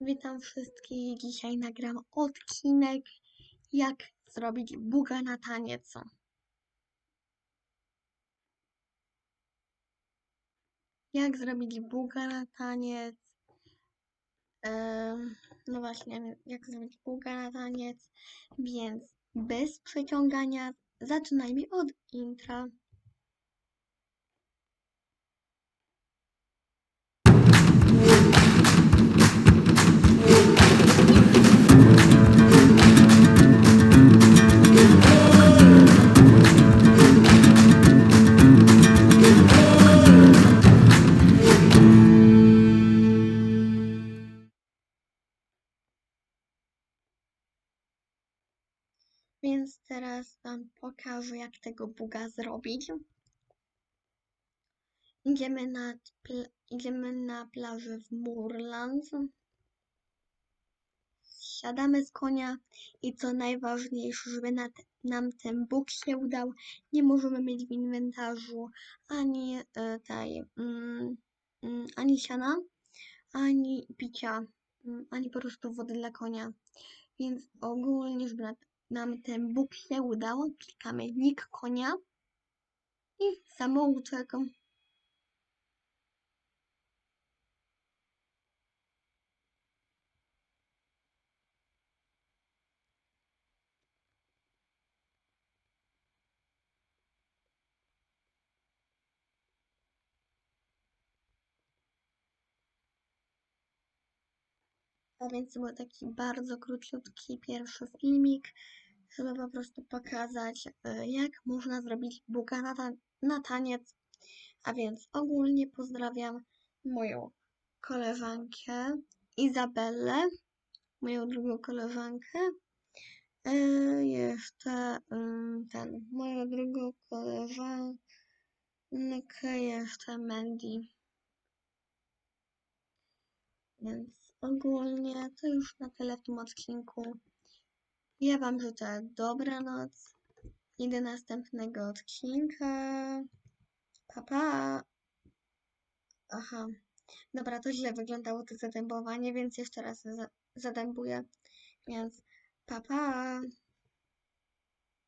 Witam wszystkich. Dzisiaj nagram odcinek, jak zrobić buga na taniec. Jak zrobić buga na taniec? Em, no właśnie, jak zrobić buga na taniec? Więc bez przeciągania, zaczynajmy od intra. Więc teraz Wam pokażę, jak tego buga zrobić. Idziemy na, idziemy na plażę w Moorland. Siadamy z konia i co najważniejsze, żeby nam ten bóg się udał, nie możemy mieć w inwentarzu ani tej, mm, mm, ani siana, ani picia, mm, ani po prostu wody dla konia. Więc ogólnie, żeby na, nam ten bóg się udał, klikamy nick konia i samouczek. A więc to był taki bardzo króciutki pierwszy filmik, żeby po prostu pokazać, e, jak można zrobić buga na, ta- na taniec. A więc ogólnie pozdrawiam moją koleżankę Izabelę, moją drugą koleżankę, e, jeszcze ym, ten, moją drugą koleżankę, jeszcze Mandy. Więc ogólnie to już na tyle w tym odcinku. Ja Wam życzę dobranoc i do następnego odcinka. Pa, pa. Aha. Dobra, to źle wyglądało to zadębowanie, więc jeszcze raz za- zadębuję. Więc pa, pa.